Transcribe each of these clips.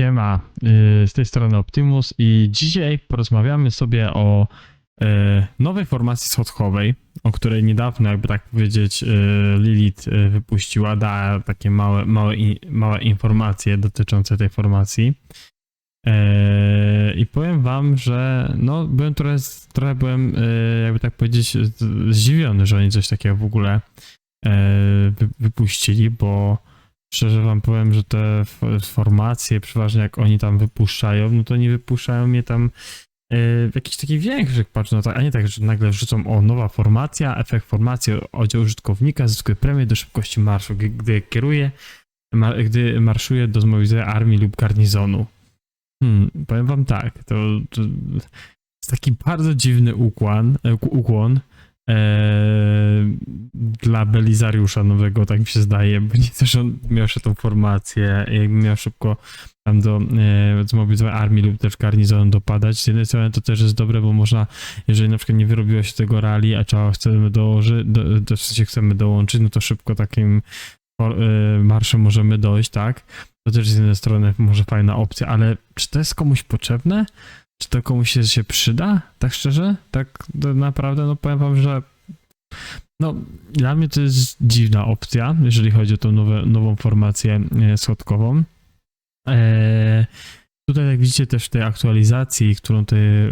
Siema, y, z tej strony Optimus i dzisiaj porozmawiamy sobie o y, nowej formacji schodkowej, o której niedawno, jakby tak powiedzieć, y, Lilith wypuściła, dała takie małe, małe, małe informacje dotyczące tej formacji. I powiem wam, że no, byłem trochę, trochę byłem, jakby tak powiedzieć, zdziwiony, że oni coś takiego w ogóle wy- wypuścili, bo Szczerze wam powiem, że te formacje, przeważnie jak oni tam wypuszczają, no to nie wypuszczają mnie tam w jakichś takich większych, patrz, no tak, a nie tak, że nagle wrzucą o nowa formacja, efekt formacji, oddział użytkownika zyskuje premię do szybkości marszu, gdy kieruje, gdy marszuje do zmobilizowania armii lub garnizonu. Hmm, powiem wam tak, to, to jest taki bardzo dziwny ukłon, e, ukłon e, dla Belizariusza nowego, tak mi się zdaje, bo nie że on miał jeszcze tą formację, jakby miał szybko tam do e, zmobilizowania armii lub też garnizonu dopadać. Z jednej strony to też jest dobre, bo można, jeżeli na przykład nie wyrobiło się tego rally, a trzeba chcemy dołożyć, do, do, w chcemy dołączyć, no to szybko takim e, marszem możemy dojść, tak? To też z jednej strony może fajna opcja, ale czy to jest komuś potrzebne? Czy to komuś się, się przyda? Tak szczerze? Tak naprawdę, no powiem wam, że no, dla mnie to jest dziwna opcja, jeżeli chodzi o tą nowe, nową formację e, schodkową. E, tutaj, jak widzicie, też w tej aktualizacji, którą tutaj e,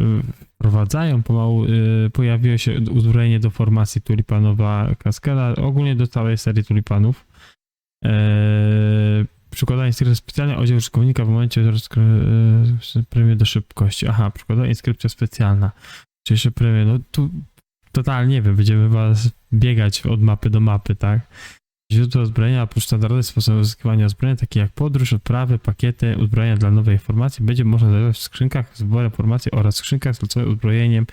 wprowadzają, pomału e, pojawiło się uzbrojenie do formacji tulipanowa kaskada, ogólnie do całej serii tulipanów. E, przykładanie inskrypcji specjalnie oddział użytkownika w momencie premię do szybkości. Aha, przykładanie inskrypcja specjalna. Jeszcze premię, no tu totalnie nie wiem, będziemy chyba biegać od mapy do mapy, tak? Źródła uzbrojenia oprócz standardowych sposobów uzyskiwania uzbrojenia, takie jak podróż, odprawy, pakiety, uzbrojenia dla nowej formacji, będzie można znajdować w skrzynkach z wyborem formacji oraz skrzynkach z uzbrojeniem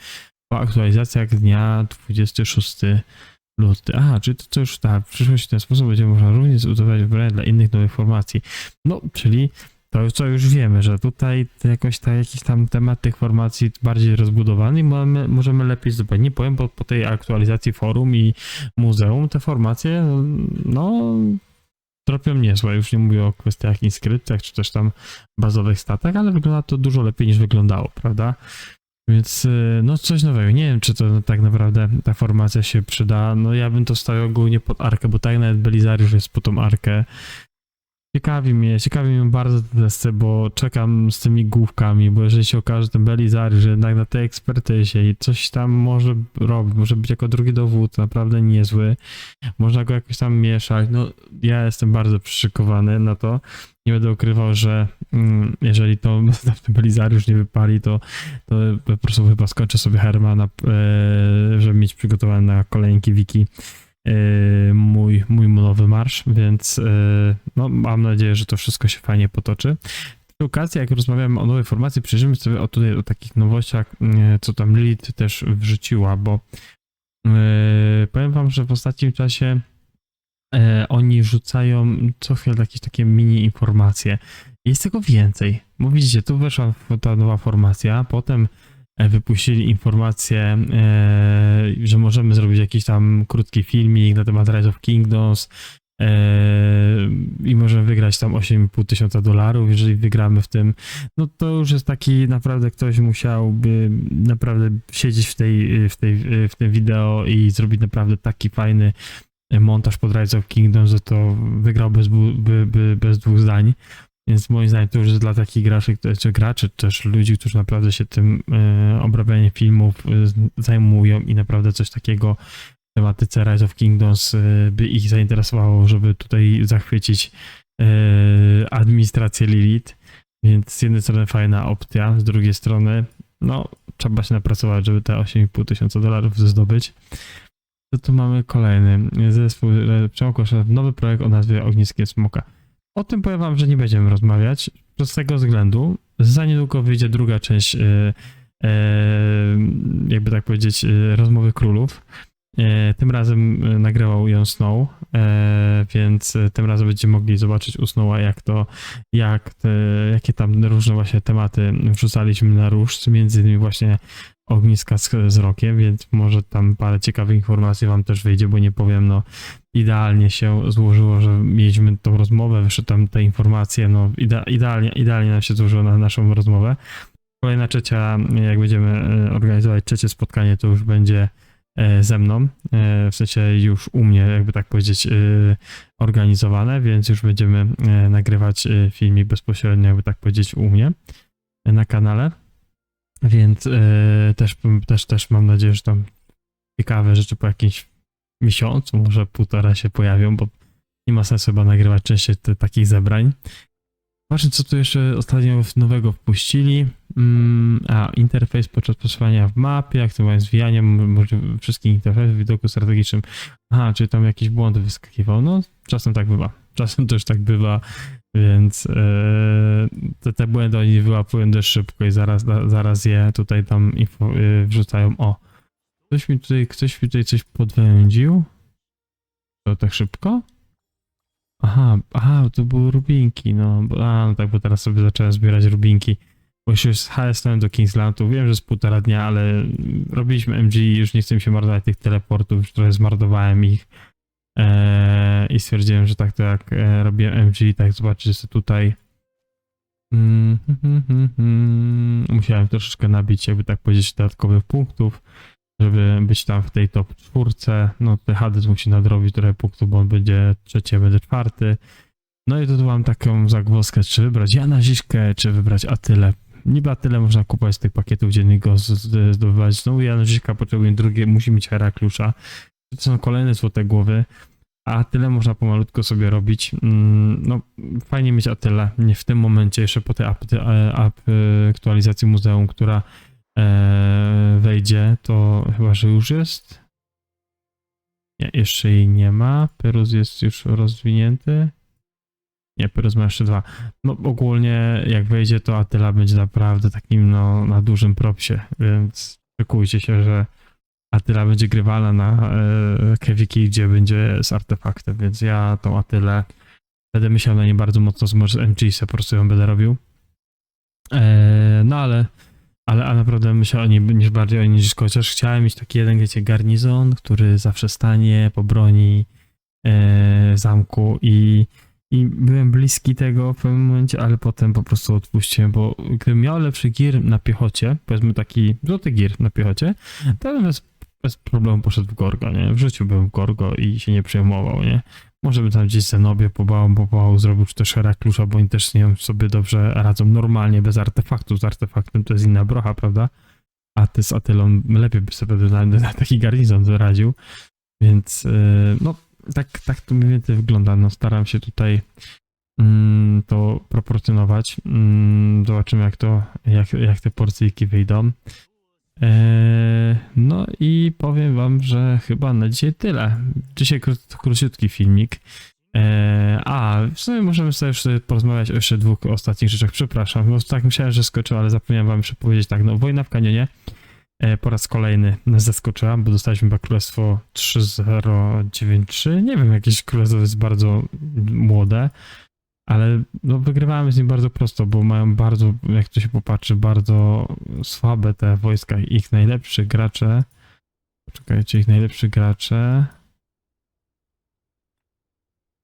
po aktualizacjach dnia 26 luty. Aha, czyli to, to już tak, w przyszłości w ten sposób będzie można również uzyskać uzbrojenia dla innych nowych formacji. No, czyli to już, to już wiemy, że tutaj jakoś ta, jakiś tam temat tych formacji bardziej rozbudowany mamy, możemy lepiej zdobyć. Nie powiem, bo po tej aktualizacji forum i muzeum te formacje, no, tropią niezłe. Już nie mówię o kwestiach inskrypcjach, czy też tam bazowych statach, ale wygląda to dużo lepiej niż wyglądało, prawda? Więc, y, no, coś nowego. Nie wiem, czy to tak naprawdę ta formacja się przyda. No, ja bym to stawiał ogólnie pod arkę, bo tak nawet Belizariusz jest pod tą arkę. Ciekawi mnie, ciekawi mnie bardzo te testy, bo czekam z tymi główkami, bo jeżeli się okaże ten Belizariusz, że jednak na tej ekspertyzie i coś tam może robić, może być jako drugi dowód naprawdę niezły, można go jakoś tam mieszać, no ja jestem bardzo przyszykowany na to, nie będę ukrywał, że mm, jeżeli to Belizariusz nie wypali, to, to po prostu chyba skończę sobie Hermana, e, żeby mieć przygotowany na kolejnki wiki mój, mój nowy marsz, więc e, no, mam nadzieję, że to wszystko się fajnie potoczy. Przy okazji, jak rozmawiamy o nowej formacji, przyjrzymy sobie o, tutaj o takich nowościach, e, co tam Lilith też wrzuciła, bo powiem wam, że w ostatnim czasie oni rzucają co chwilę jakieś takie mini informacje. Jest tego więcej, bo widzicie, tu weszła ta nowa formacja, potem wypuścili informację, e, że możemy zrobić jakiś tam krótki filmik na temat Rise of Kingdoms e, i możemy wygrać tam 8,5 tysiąca dolarów, jeżeli wygramy w tym. No to już jest taki, naprawdę ktoś musiałby naprawdę siedzieć w tej, w tej, w tym wideo i zrobić naprawdę taki fajny montaż pod Rise of Kingdoms, że to wygrał bez, bez dwóch zdań. Więc moim zdaniem to już jest dla takich graczy, czy graczy, też ludzi, którzy naprawdę się tym e, obrabianiem filmów e, zajmują i naprawdę coś takiego w tematyce Rise of Kingdoms e, by ich zainteresowało, żeby tutaj zachwycić administrację Lilith. Więc z jednej strony fajna opcja, z drugiej strony no trzeba się napracować, żeby te 8,5 tysiąca dolarów zdobyć. To tu mamy kolejny zespół Przemokła nowy projekt o nazwie Ogniskie Smoka. O tym powiem wam, że nie będziemy rozmawiać z tego względu. Za niedługo wyjdzie druga część, e, e, jakby tak powiedzieć, e, rozmowy królów. E, tym razem e, nagrywał ją Snow, e, więc e, tym razem będziecie mogli zobaczyć u Snowa, jak to, jak te, jakie tam różne właśnie tematy wrzucaliśmy na róż, między innymi właśnie ogniska z, z rokiem, więc może tam parę ciekawych informacji wam też wyjdzie, bo nie powiem, no idealnie się złożyło, że mieliśmy tą rozmowę, wyszły tam te informacje, no ide, idealnie, idealnie nam się złożyło na naszą rozmowę. Kolejna trzecia, jak będziemy e, organizować trzecie spotkanie, to już będzie e, ze mną, e, w sensie już u mnie, jakby tak powiedzieć, organizowane, więc już będziemy nagrywać filmik bezpośrednio, jakby tak powiedzieć, u mnie na kanale. Więc e, też, też, też mam nadzieję, że tam ciekawe rzeczy po jakimś miesiącu, może półtora się pojawią, bo nie ma sensu chyba nagrywać częściej te, takich zebrań. Zobaczmy, co tu jeszcze ostatnio nowego wpuścili. Mm, a, interfejs podczas przesuwania w mapie, aktywowanie zwijania może wszystkich interfejsów w widoku strategicznym. Aha, czyli tam jakiś błąd wyskakiwał. No, czasem tak bywa. Czasem też tak bywa, więc e, te, te błędy oni wyłapują dość szybko i zaraz, da, zaraz je tutaj tam info, e, wrzucają. O, ktoś mi tutaj, ktoś mi tutaj coś podwędził. To tak szybko? Aha, aha, to były rubinki, no, bo- a, no tak, bo teraz sobie zacząłem zbierać rubinki. Bo już z HS-em do Kingslandu, wiem, że z półtora dnia, ale robiliśmy MG i już nie chcę się marnować tych teleportów, już trochę zmarnowałem ich. Eee, I stwierdziłem, że tak to jak e, robiłem MG, tak zobaczycie sobie tutaj. Mm, hmm, hmm, hmm. Musiałem troszeczkę nabić, jakby tak powiedzieć, dodatkowych punktów, żeby być tam w tej top czwórce. No tutaj Hades musi nadrobić trochę punktów, bo on będzie trzeci, a będę czwarty. No i tu mam taką zagwozdkę, czy wybrać Jana Ziśkę, czy wybrać Atylę. Niby Atylę można kupować z tych pakietów dziennego, zdobywać. Znowu Jan Ziśka potrzebuje drugie, musi mieć Heraklusza. To są kolejne złote głowy. A tyle można pomalutko sobie robić. Mm, No, fajnie mieć Atylę. Nie w tym momencie, jeszcze po tej e, aktualizacji muzeum, która e, wejdzie, to chyba, że już jest. Nie, jeszcze jej nie ma. Perus jest już rozwinięty. Nie, Perus ma jeszcze dwa. No ogólnie jak wejdzie, to Atyla będzie naprawdę takim no, na dużym propsie, więc szykujcie się, że Atyla będzie grywalna na e, Kewiki, gdzie będzie z artefaktem, więc ja tą Atylę będę myślał na nie bardzo mocno, może z MG se po prostu ją będę robił. E, no ale, ale a naprawdę myślę o niej niż bardziej o niej niż chociaż chciałem mieć taki jeden, wiecie, garnizon, który zawsze stanie po broni e, zamku i i byłem bliski tego w pewnym momencie, ale potem po prostu odpuściłem, bo gdybym miał lepszy gear na piechocie, powiedzmy taki złoty gear na piechocie, to bym bez, problemu poszedł w Gorgo, nie? Wrzuciłbym w Gorgo i się nie przejmował, nie? Może bym tam gdzieś Zenobię pobałam, pobałał, zrobił, czy też Heraklusza, bo oni też z nią sobie dobrze radzą normalnie, bez artefaktu. Z artefaktem to jest inna brocha, prawda? A ty z Atylą lepiej by sobie na, na taki garnizon radził. Więc yy, no, tak, tak to mniej więcej wygląda. No, staram się tutaj mm, to proporcjonować. Mm, zobaczymy, jak to, jak, jak te porcyjki wyjdą. Eee, no i powiem wam, że chyba na dzisiaj tyle. Dzisiaj kró, króciutki filmik. Eee, a, w sumie możemy sobie jeszcze porozmawiać o jeszcze dwóch ostatnich rzeczach. Przepraszam, bo tak myślałem, że skoczył, ale zapomniałem wam jeszcze powiedzieć tak. No, wojna w kanionie e, po raz kolejny nas zaskoczyła, bo dostaliśmy chyba królestwo 3093. Nie wiem, jakieś królestwo jest bardzo młode, ale no, wygrywamy z nim bardzo prosto, bo mają bardzo, jak to się popatrzy, bardzo słabe te wojska. Ich najlepszy gracze. Poczekajcie, ich najlepszy gracze.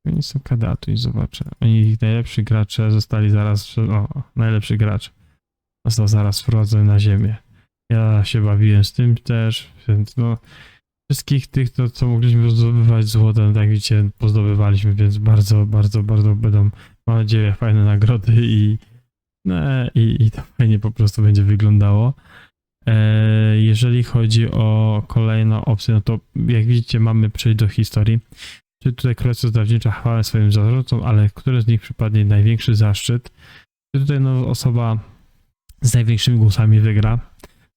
Oni są kadatu i zobaczę. Oni, ich najlepsi gracze zostali zaraz. O, najlepszy gracz. Został zaraz wprowadzony na ziemię. Ja się bawiłem z tym też, więc no. Wszystkich tych, to, co mogliśmy zdobywać złotem, tak widzicie, pozdobywaliśmy, więc bardzo, bardzo, bardzo będą, mam nadzieję, fajne nagrody i, no, i, i to fajnie po prostu będzie wyglądało. E, jeżeli chodzi o kolejną opcję, no to jak widzicie, mamy przejść do historii. Czy tutaj Królestwo Zdawnicza chwałę swoim zarządcom, ale który z nich przypadnie największy zaszczyt? Czy tutaj no, osoba z największymi głosami wygra?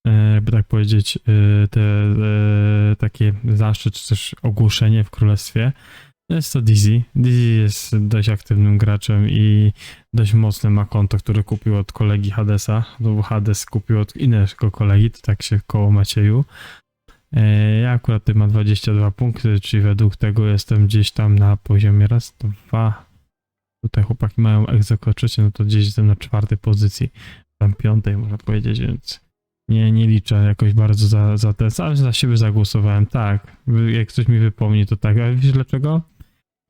E, jakby tak powiedzieć, e, te e, takie zaszczyt, czy też ogłoszenie w królestwie. Jest to Dizzy. Dizzy jest dość aktywnym graczem i dość mocne ma konto, które kupił od kolegi Hadesa. No bo Hades kupił od innego kolegi, to tak się koło Macieju. E, Ja akurat mam 22 punkty, czyli według tego jestem gdzieś tam na poziomie raz, dwa. Tutaj chłopaki mają egzeko no to gdzieś jestem na czwartej pozycji, tam piątej można powiedzieć, więc nie, nie liczę jakoś bardzo za, za te, sam za siebie zagłosowałem, tak. Jak ktoś mi wypomni, to tak. Ale wiesz dlaczego?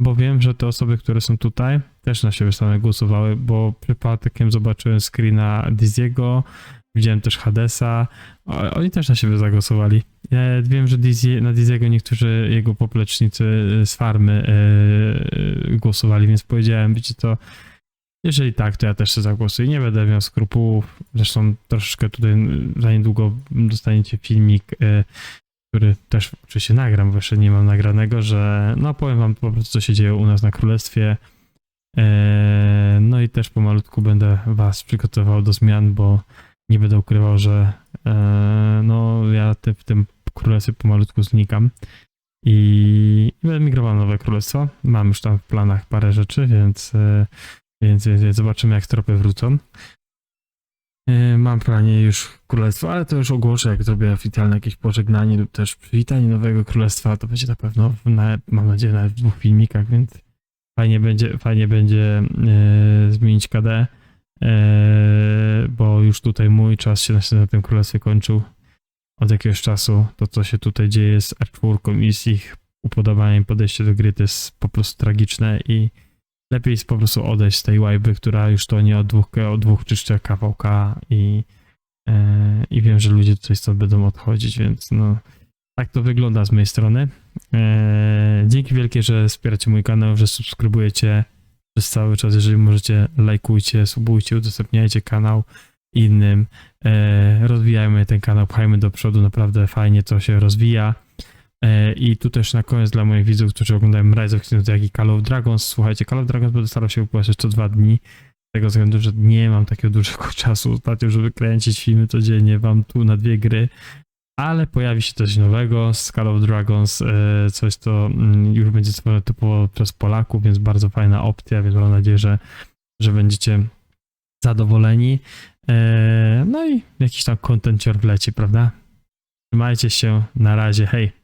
Bo wiem, że te osoby, które są tutaj, też na siebie same głosowały, bo przypadkiem zobaczyłem screena Diziego, widziałem też Hadesa, oni też na siebie zagłosowali. Ja wiem, że na Diziego niektórzy jego poplecznicy z farmy e, głosowali, więc powiedziałem, wiecie to, jeżeli tak, to ja też się zagłosuję. Nie będę miał skrupułów. Zresztą troszeczkę tutaj za niedługo dostaniecie filmik, e, który też oczywiście nagram, bo jeszcze nie mam nagranego, że no powiem wam po prostu, co się dzieje u nas na królestwie. E, No i też pomalutku będę was przygotował do zmian, bo nie będę ukrywał, że e, no ja te, w tym królestwie pomalutku znikam i będę migrował na nowe królestwo. Mam już tam w planach parę rzeczy, więc, e, więc, więc, zobaczymy jak tropy wrócą. E, Mam planie już królestwo, ale to już ogłoszę, jak zrobię oficjalne jakieś pożegnanie lub też przywitanie nowego królestwa, to będzie na pewno, na, mam nadzieję, nawet w dwóch filmikach, więc fajnie będzie, fajnie będzie e, zmienić KD, e, bo już tutaj mój czas się na tym królestwie kończył od jakiegoś czasu. To, co się tutaj dzieje z R4 i z ich upodobaniem podejście do gry, to jest po prostu tragiczne i lepiej po prostu odejść z tej łajby, która już to nie od dwóch, od dwóch czy kawałka i, e, i wiem, że ludzie tutaj stąd będą odchodzić, więc no tak to wygląda z mojej strony. E, dzięki wielkie, że wspieracie mój kanał, że subskrybujecie przez cały czas, jeżeli możecie, lajkujcie, subujcie, udostępniajcie kanał innym, e, rozwijajmy ten kanał, pchajmy do przodu, naprawdę fajnie to się rozwija. E, I tu też na koniec dla moich widzów, którzy oglądają Rise of Kingdoms, jak i Call of Dragons. Słuchajcie, Call of Dragons będę starał się wypłacać co dwa dni, z tego względu, że nie mam takiego dużego czasu ostatnio, żeby kręcić filmy codziennie, wam tu na dwie gry, ale pojawi się coś nowego z Call of Dragons, e, coś to mm, już będzie stworzone typowo przez Polaków, więc bardzo fajna opcja, więc mam nadzieję, że, że będziecie zadowoleni. E, No i jakiś tam kontencior wleci, prawda? Trzymajcie się, na razie, hej!